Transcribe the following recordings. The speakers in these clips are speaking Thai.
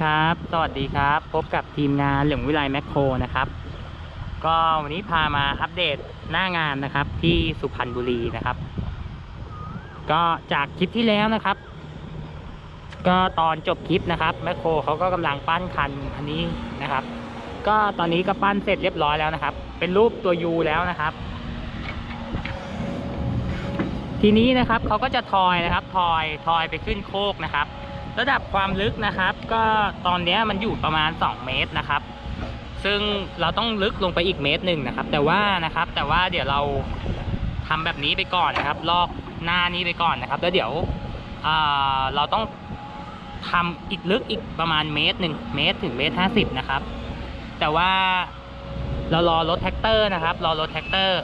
ครับ สวัสดีครับ พบกับทีมงานเหลืองวิไลแมคโครนะครับ ก็วันนี้พามาอัปเดตหน้างานนะครับ ที่สุพรรณบุรีนะครับ ก็จากคลิปที่แล้วนะครับ ก็ตอนจบคลิปนะครับแมคโครเขาก็กำลังปั้นคันอันนี้นะครับ ก็ตอนนี้ก็ปั้นเสร็จเรียบร้อยแล้วนะครับ เป็นรูปตัวยูแล้วนะครับ ทีนี้นะครับเขาก็จะทอยนะครับ ทอยทอยไปขึ้นโคกนะครับ ระดับความลึกนะครับ ก็ตอนนี้มันอยู่ประมาณ 2 เมตรนะครับ ซึ่งเราต้องลึกลงไปอีกเมตรหนึ่งนะครับ แต่ว่านะครับแต่ว่าเดี๋ยวเราทำแบบนี้ไปก่อนนะครับ ลอกหน้านี้ไปก่อนนะครับ แล้วเดี๋ยวเราต้องทำอีกลึกอีกประมาณเมตรหนึ่งเมตรถึงเมตรห้าสิบนะครับ แต่ว่าเรารอรถแท็กเตอร์นะครับ รอรถแท็กเตอร์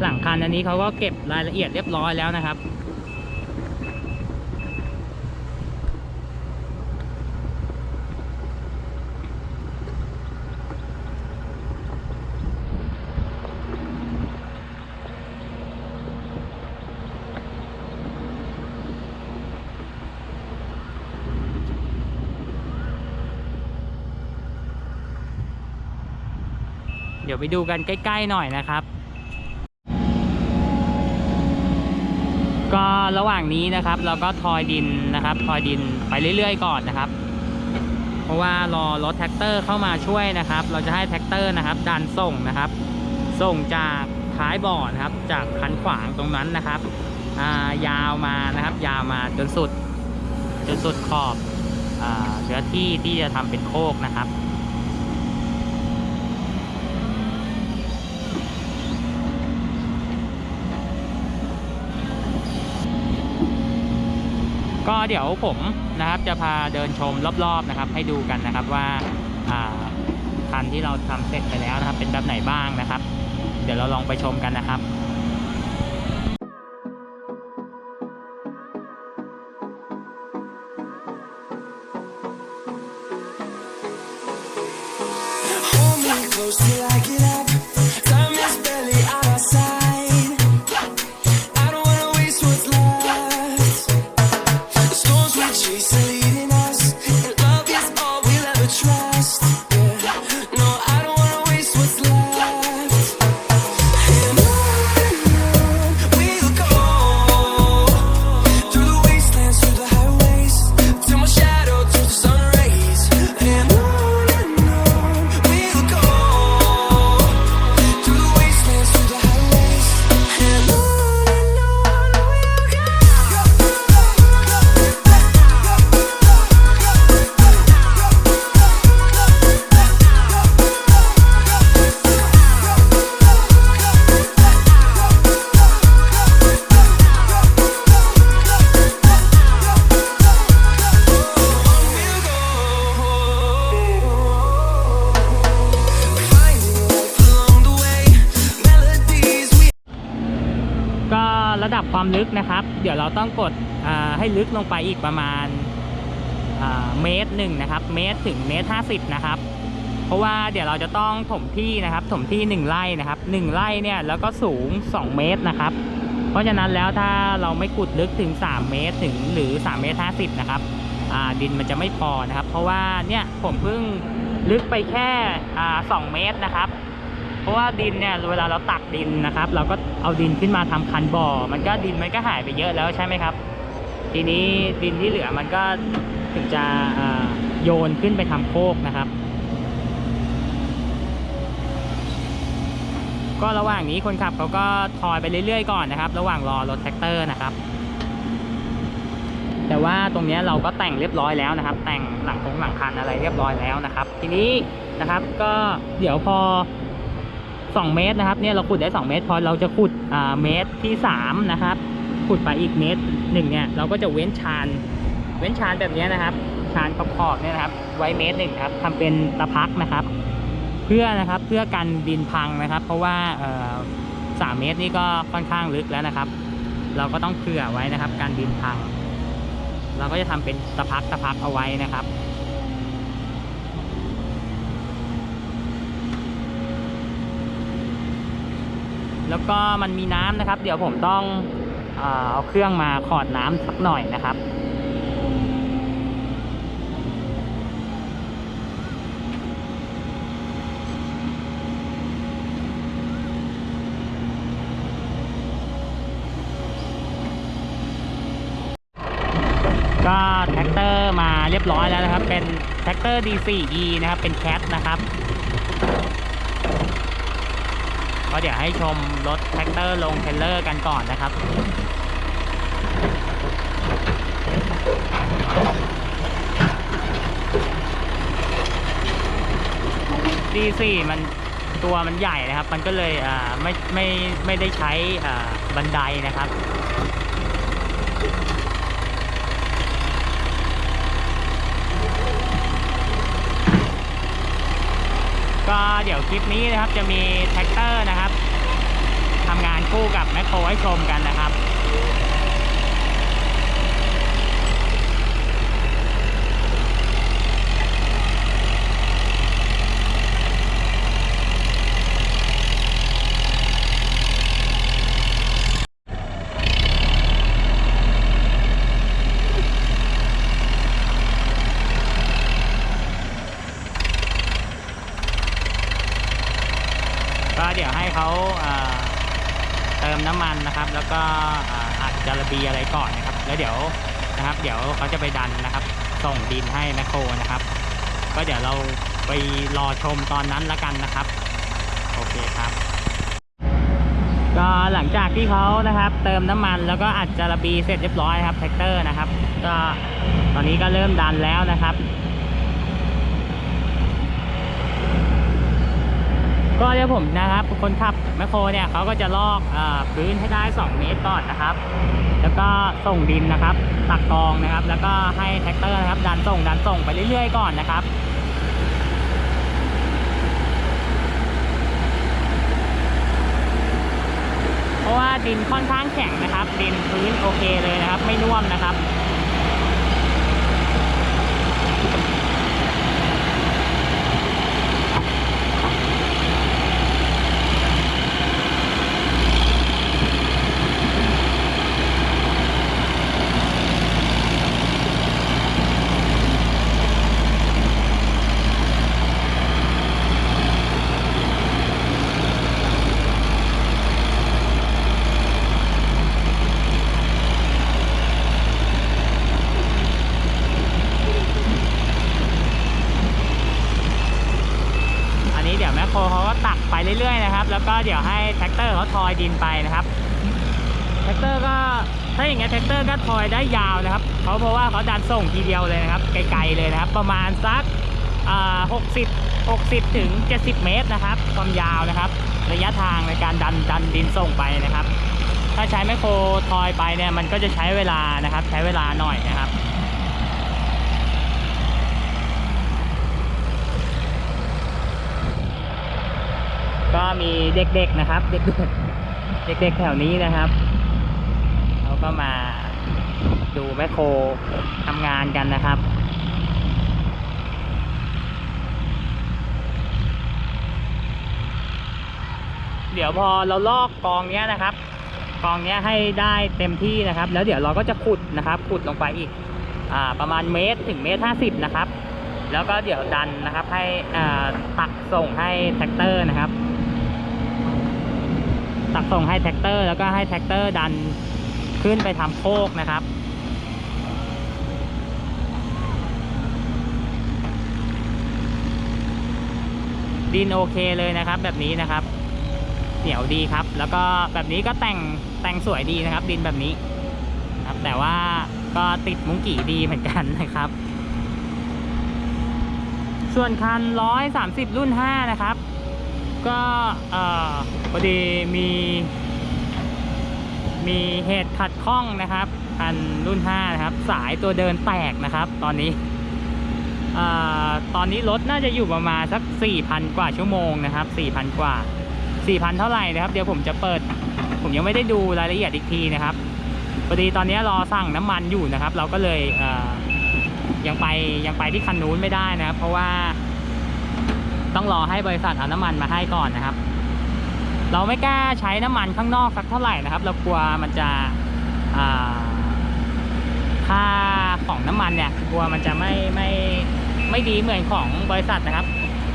หลังคันอันนี้เขาก็เก็บรายละเอียดเรียบร้อยแล้วนะครับ ยวไปดูกันใกล้ ๆ หน่อยนะครับ ก็ระหว่างนี้นะครับ เราก็ทอยดินนะครับทอยดินไปเรื่อย ๆ ก่อนนะครับ เพราะว่ารอรถแท็กเตอร์เข้ามาช่วยนะครับ เราจะให้แท็กเตอร์นะครับดันส่งนะครับ ส่งจากท้ายบ่อนะครับ จากคันขวางตรงนั้นนะครับายาวมานะครับ ยาวมาจนสุดจนสุดขอบอเนื้อที่ที่จะทำเป็นโคกนะครับ ก็เดี๋ยวผมนะครับจะพาเดินชมรอบๆนะครับ ให้ดูกันนะครับว่าคันที่เราทำเสร็จไปแล้วนะครับ เป็นแบบไหนบ้างนะครับ เดี๋ยวเราลองไปชมกันนะครับ นะครับ เดี๋ยวเราต้องกดให้ลึกลงไปอีกประมาณเมตรหนึ่งนะครับ เมตรถึงเมตรห้าสิบนะครับ เพราะว่าเดี๋ยวเราจะต้องถมที่นะครับ ถมที่หนึ่งไร่นะครับหนึ่งไร่เนี่ยแล้วก็สูง 2 เมตรนะครับ เพราะฉะนั้นแล้วถ้าเราไม่ขุดลึกถึง 3 เมตรถึงหรือ3เมตร50นะครับดินมันจะไม่พอนะครับ เพราะว่าเนี่ยผมเพิ่งลึกไปแค่อ่า2เมตรนะครับ เพราะว่าดินเนี่ยเวลาเราตักดินนะครับ เราก็เอาดินขึ้นมาทำคันบ่อ มันก็ดินมันก็หายไปเยอะแล้วใช่ไหมครับ ทีนี้ดินที่เหลือมันก็ถึงจะโยนขึ้นไปทำโคกนะครับ ก็ระหว่างนี้คนขับเขาก็ทอยไปเรื่อยๆก่อนนะครับ ระหว่างรอรถแท็กเตอร์นะครับ แต่ว่าตรงนี้เราก็แต่งเรียบร้อยแล้วนะครับ แต่งหลังคงหลังคันอะไรเรียบร้อยแล้วนะครับ ทีนี้นะครับก็เดี๋ยวพอ 2 เมตรนะครับเนี่ยเราขุดได้ 2 เมตร พอเราจะขุดอ่าเมตรที่ 3 นะครับ ขุดไปอีกเมตรหนึ่งเนี่ยเราก็จะเว้นชานเว้นชานแบบนี้นะครับ ชานขอบๆเนี่ยนะครับ ไว้เมตรหนึ่งครับทำเป็นตะพักนะครับ เพื่อนะครับเพื่อกันดินพังนะครับ เพราะว่าสามเมตรนี่ก็ค่อนข้างลึกแล้วนะครับ เราก็ต้องเผื่อไว้นะครับ การดินพัง เราก็จะทำเป็นตะพักตะพักเอาไว้นะครับ แล้วก็มันมีน้ำนะครับ เดี๋ยวผมต้องเอาเครื่องมาขอดน้ำสักหน่อยนะครับก็แท็กเตอร์มาเรียบร้อยแล้วนะครับ เป็นแท็กเตอร์ D4E นะครับ เป็นแคทนะครับ ก็เดี๋ยวให้ชมรถแท็กเตอร์ลงเทรลเลอร์กันก่อนนะครับ D4 มันตัวมันใหญ่นะครับ มันก็เลยอ่าไม่ไม่ไม่ได้ใช้อ่าบันไดนะครับ ก็เดี๋ยวคลิปนี้นะครับจะมีแท็กเตอร์นะครับทำงานคู่กับแมคโครให้ชมกันนะครับ ก็เดี๋ยวให้เขาเอ่อเติมน้ำมันนะครับ แล้วก็เอ่ออัดจาระ บีอะไรก่อนนะครับ แล้วเดี๋ยวนะครับ เดี๋ยวเขาจะไปดันนะครับ ส่งดินให้แมคโครนะครับ ก็เดี๋ยวเราไปรอชมตอนนั้นละกันนะครับ โอเคครับ ก็หลังจากที่เขานะครับ เติมน้ำมันแล้วก็อัดจาระบีเสร็จเรียบร้อยครับแท็กเตอร์นะครับ ก็ตอนนี้ก็เริ่มดันแล้วนะครับ ก็เดี๋ยวผมนะครับคนขับแมคโครเนี่ยเขาก็จะลอกอาพื้นให้ได้ 2 เมตรก่อนนะครับ แล้วก็ส่งดินนะครับ ตักกองนะครับ แล้วก็ให้แท็กเตอร์นะครับ ดันส่งดันส่งไปเรื่อยๆก่อนนะครับเพราะว่าดินค่อนข้างแข็งนะครับ ดินพื้นโอเคเลยนะครับ ไม่น่วมนะครับ อันนี้เดี๋ยวแมคโครเขาก็ตักไปเรื่อยๆนะครับ แล้ว ก็เดี๋ยวให้แท็กเตอร์เขาทอยดินไปนะครับแท็กเตอร์ก็ถ้าอย่างเงี้ยแท็กเตอร์ก็ทอยได้ยาวนะครับเขาเพราะว่าเขาดันส่งทีเดียวเลยนะครับไกลๆเลยนะครับ ประมาณสักอ่า60 60ถึง70เมตรนะครับความยาวนะครับ ระยะทางในการดันดันดินส่งไปนะครับ ถ้าใช้แมคโครทอยไปเนี่ยมันก็จะใช้เวลานะครับ ใช้เวลาหน่อยนะครับ ก็มีเด็กๆนะครับ เด็กๆเด็กๆแถวนี้นะครับเขาก็มาดูแมคโครทำงานกันนะครับเดี๋ยวพอเราลอกกองเนี้ยนะครับ กองเนี้ยให้ได้เต็มที่นะครับ แล้วเดี๋ยวเราก็จะขุดนะครับ ขุดลงไปอีกอ่าประมาณเมตรถึงเมตรห้าสิบนะครับ แล้วก็เดี๋ยวดันนะครับให้ตักส่งให้แท็กเตอร์นะครับ ตักส่งให้แท็กเตอร์ แล้วก็ให้แท็กเตอร์ดันขึ้นไปทำโคกนะครับดินโอเคเลยนะครับแบบนี้นะครับเหนียวดีครับ แล้วก็แบบนี้ก็แต่งแต่งสวยดีนะครับ ดินแบบนี้ครับแต่ว่าก็ติดมุ้งกี่ดีเหมือนกันนะครับ ส่วนคัน 130 รุ่น 5 นะครับ ก็พอดีมี มีเหตุขัดข้องนะครับคันรุ่น 5 นะครับ สายตัวเดินแตกนะครับ ตอนนี้อตอนนี้รถน่าจะอยู่ประมาณสัก 4,000 กว่าชั่วโมงนะครับ 4,000 กว่า 4,000 เท่าไหร่นะครับ เดี๋ยวผมจะเปิด ผมยังไม่ได้ดูรายละเอียดอีกทีนะครับพอดีตอนนี้รอสั่งน้ำมันอยู่นะครับ เราก็เลยยังไปยังไปที่คันนู้นไม่ได้นะครับ เพราะว่า ต้องรอให้บริษัทเอาน้ำมันมาให้ก่อนนะครับ เราไม่กล้าใช้น้ำมันข้างนอกสักเท่าไหร่นะครับ เรากลัวมันจะอ่าค่าของน้ำมันเนี่ยกลัวมันจะไม่ไม่ไม่ดีเหมือนของบริษัทนะครับ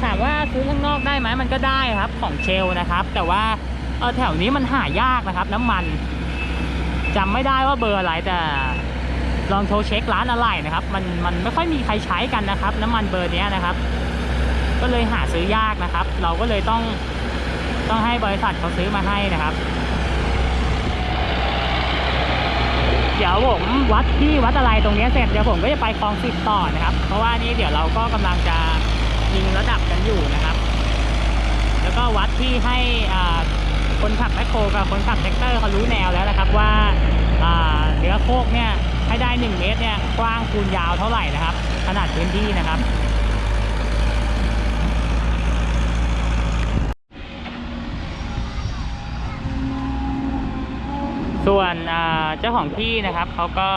ถามว่าซื้อข้างนอกได้ไหมมันก็ได้ครับของเชลนะครับ แต่ว่าเออแถวนี้มันหายากนะครับ น้ำมันจำไม่ได้ว่าเบอร์อะไรแต่ลองโทรเช็คร้านอะไรนะครับ มันมันไม่ค่อยมีใครใช้กันนะครับ น้ำมันเบอร์เนี้ยนะครับ ก็เลยหาซื้อยากนะครับ เราก็เลยต้องต้องให้บริษัทเขาซื้อมาให้นะครับ เดี๋ยวผมวัดที่วัดอะไรตรงนี้เสร็จเดี๋ยวผมก็จะไปคลองสิบต่อนะครับ เพราะว่านี่เดี๋ยวเราก็กำลังจะยิงระดับกันอยู่นะครับ แล้วก็วัดที่ให้คนขับแมคโครกับคนขับแท็กเตอร์เขารู้แนวแล้วนะครับว่าอ่าเนื้อโคกเนี่ยให้ได้ 1 เมตรเนี่ยกว้างคูณยาวเท่าไหร่นะครับ ขนาดพื้นที่นะครับ ส่วนเจ้าของที่นะครับเขาก็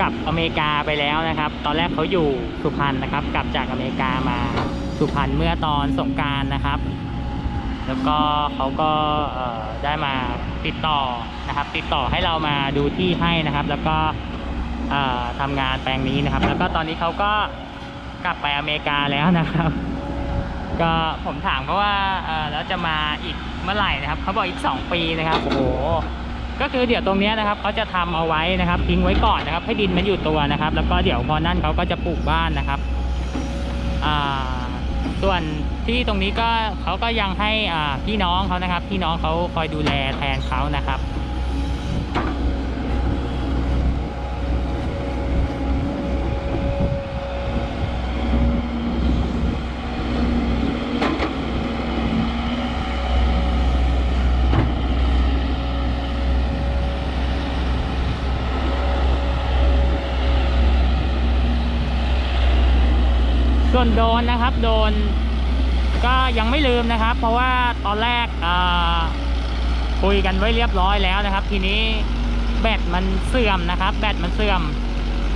กลับอเมริกาไปแล้วนะครับ ตอนแรกเขาอยู่สุพรรณนะครับ กลับจากอเมริกามาสุพรรณเมื่อตอนสงการนะครับ แล้วก็เขาก็ได้มาติดต่อนะครับ ติดต่อให้เรามาดูที่ให้นะครับ แล้วก็เอ่อทำงานแปลงนี้นะครับ แล้วก็ตอนนี้เขาก็กลับไปอเมริกาแล้วนะครับ ก็ผมถามเขาว่าแล้วจะมาอีกเมื่อไหร่นะครับเขาบอกอีก 2 ปีนะครับโอ้โห ก็คือเดี๋ยวตรงนี้นะครับเขาจะทำเอาไว้นะครับทิ้งไว้ก่อนนะครับ ให้ดินมันอยู่ตัวนะครับ แล้วก็เดี๋ยวพอนั่นเขาก็จะปลูกบ้านนะครับอ่าส่วนที่ตรงนี้ก็เขาก็ยังให้อ่าพี่น้องเขานะครับ พี่น้องเขาคอยดูแลแทนเขานะครับ โดนนะครับ โดน ก็ยังไม่ลืมนะครับ เพราะว่าตอนแรกคุยกันไว้เรียบร้อยแล้วนะครับ ทีนี้แบตมันเสื่อมนะครับ แบตมันเสื่อม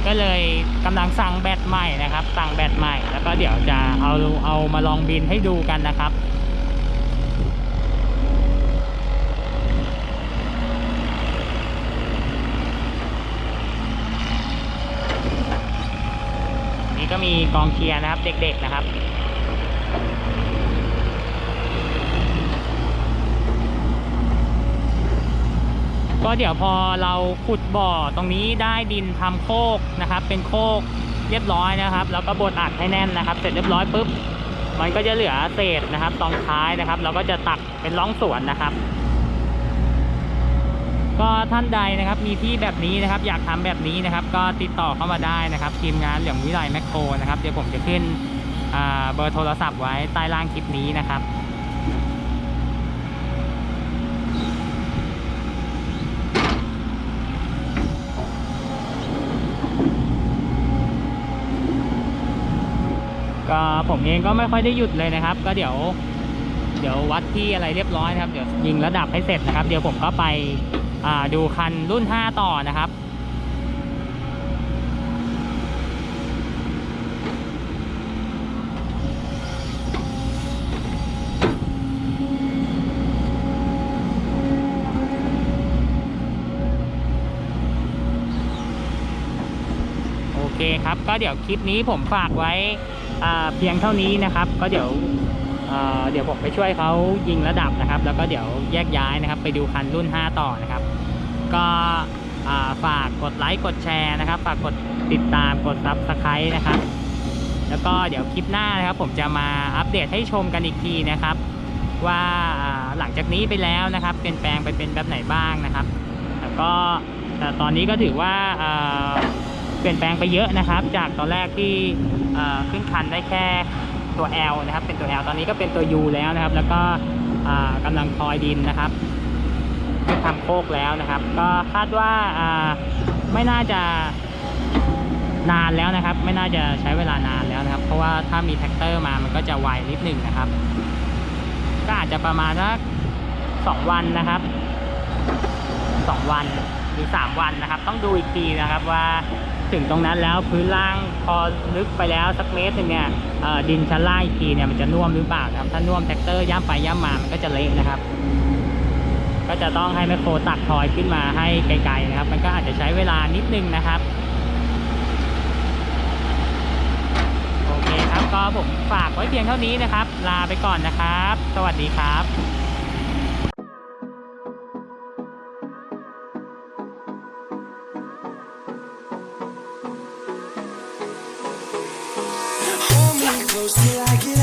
ก็เลยกำลังสั่งแบตใหม่นะครับ สั่งแบตใหม่ แล้วก็เดี๋ยวจะเอาเอามาลองบินให้ดูกันนะครับ มีกองเชียร์นะครับ เด็กๆนะครับก็เดี๋ยวพอเราขุดบ่อตรงนี้ได้ดินทำโคกนะครับ เป็นโคกเรียบร้อยนะครับ แล้วก็บดอัดให้แน่นนะครับ เสร็จเรียบร้อยปุ๊บมันก็จะเหลือเศษนะครับ ตอนท้ายนะครับ เราก็จะตักเป็นร่องสวนนะครับ ก็ท่านใดนะครับมีที่แบบนี้นะครับอยากทำแบบนี้นะครับ ก็ติดต่อเข้ามาได้นะครับทีมงานเหลืองวิไลแมคโครนะครับเดี๋ยวผมจะขึ้นเบอร์โทรศัพท์ไว้ใต้ล่างคลิปนี้นะครับก็ผมเองก็ไม่ค่อยได้หยุดเลยนะครับ ก็เดี๋ยว เดี๋ยววัดที่อะไรเรียบร้อยนะครับ เดี๋ยวยิงระดับให้เสร็จนะครับ เดี๋ยวผมก็ไป ดูคันรุ่น 5 ต่อนะครับ โอเคครับ ก็เดี๋ยวคลิปนี้ผมฝากไว้เพียงเท่านี้นะครับ ก็เดี๋ยว เเดี๋ยวผมไปช่วยเขายิงระดับนะครับ แล้วก็เดี๋ยวแยกย้ายนะครับ ไปดูคันรุ่น 5 ต่อนะครับ ก็ฝากกดไลค์กดแชร์นะครับ ฝากกดติดตามกดซับสไครต์นะครับ แล้วก็เดี๋ยวคลิปหน้านะครับ ผมจะมาอัปเดตให้ชมกันอีกทีนะครับ ว่าหลังจากนี้ไปแล้วนะครับ เปลี่ยนแปลงไปเป็นแบบไหนบ้างนะครับ แล้วก็แต่ตอนนี้ก็ถือว่าเปลี่ยนแปลงไปเยอะนะครับ จากตอนแรกที่ขึ้นคันได้แค่ ตัว L นะครับ เป็นตัว L ตอนนี้ก็เป็นตัว U แล้วนะครับ แล้วก็อ่ากำลังคอยดินนะครับขึ้นทำโคกแล้วนะครับ ก็คาดว่าอ่าไม่น่าจะนานแล้วนะครับ ไม่น่าจะใช้เวลานานแล้วนะครับ เพราะว่าถ้ามีแท็กเตอร์มามันก็จะไวนิดหนึ่งนะครับ ก็อาจจะประมาณสักสองวันนะครับสองวันหรือสามวันนะครับ ต้องดูอีกทีนะครับว่า ถึงตรงนั้นแล้วพื้นล่างพอลึกไปแล้วสักเมตรหนึงเนี่ยดินชั้นล่างอีกทีเนี่ยมันจะน่วมหรือเปล่าครับถ้าน่วมแท็กเตอร์ย่ำไปย่ำมามันก็จะเละนะครับกก็จะต้องให้แมคโครตักทอยขึ้นมาให้ไกลๆนะครับ มันก็อาจจะใช้เวลานิดนึงนะครับโอเคครับก็ผมฝากไว้เพียงเท่านี้นะครับ ลาไปก่อนนะครับ สวัสดีครับ close till I get